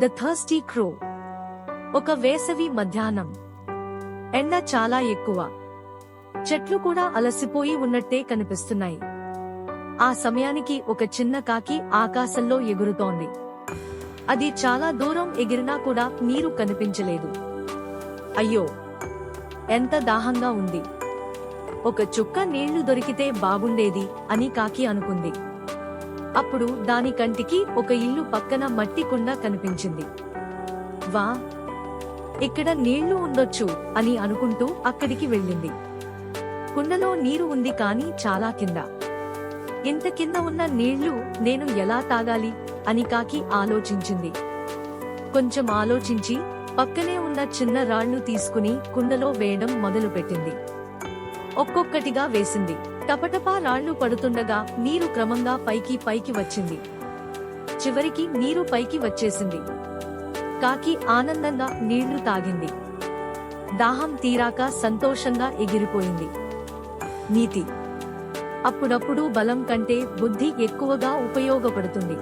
The thirsty క్రో. ఒక వేసవి మధ్యాహ్నం. ఎండ చాలా ఎక్కువ. చెట్లు కూడా అలసిపోయి ఉన్నట్టే కనిపిస్తున్నాయి. ఆ సమయానికి ఒక చిన్న కాకి ఆకాశంలో ఎగురుతోంది. అది చాలా దూరం ఎగిరినా కూడా నీరు కనిపించలేదు. అయ్యో! ఎంత దాహంగా ఉంది. ఒక చుక్క నీళ్ళు దొరికితే బాగుండేది అని కాకి అనుకుంది. అప్పుడు దాని కంటికి ఒక ఇల్లు పక్కన మట్టి కుండ కనిపించింది. వా ఇక్కడ నీళ్ళు ఉండొచ్చు అని అనుకుంటూ అక్కడికి వెళ్ళింది. కుండలో నీరు ఉంది కానీ చాలా కింద. ఇంత కింద ఉన్న నీళ్ళు నేను ఎలా తాగాలి? అని కాకి ఆలోచించింది. కొంచెం ఆలోచించి పక్కనే ఉన్న చిన్న రాళ్ళు తీసుకుని కుండలో వేయడం మొదలుపెట్టింది. ఒక్కొక్కటిగా వేసింది. టపటపా రాళ్ళు పడుతుండగా నీరు క్రమంగా పైకి పైకి వచ్చింది. చివరికి నీరు పైకి వచ్చేసింది. కాకి ఆనందంగా నీళ్ళు తాగింది. దాహం తీరాక సంతోషంగా ఎగిరిపోయింది. నీతి. అప్పుడప్పుడు బలం కంటే బుద్ధి ఎక్కువగా ఉపయోగపడుతుంది.